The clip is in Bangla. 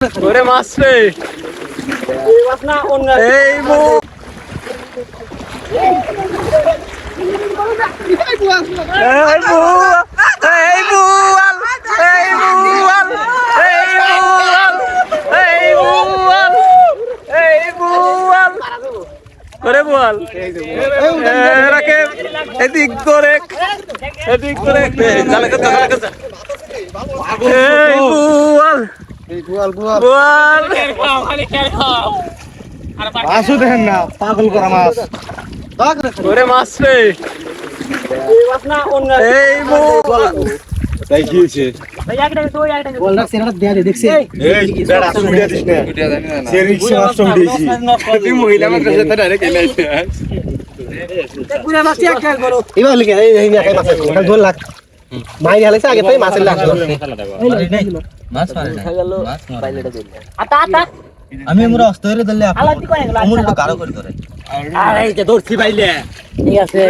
ওরে মাছ রে এই করে বুয়াল রাখে এদিক করে এদিক করে জালে কথা জালে কথা এই বুয়াল বুয়াল মাছও দেখেন না পাগল করা মাছ ওরে মাছ রে এই তাই কি হয়েছে এই বেড়া সুবিধা দিস না রিক্সা মাছ উঠেছি তুই এই নিয়ে মাছ লাগ মাই হালাইছে আগে তাই মাছের লাগ আমি আমরা অস্ত হয়ে দিলে আমার তো কারও করে ধরে আরে যে ধরছি পাইলে। ঠিক আছে।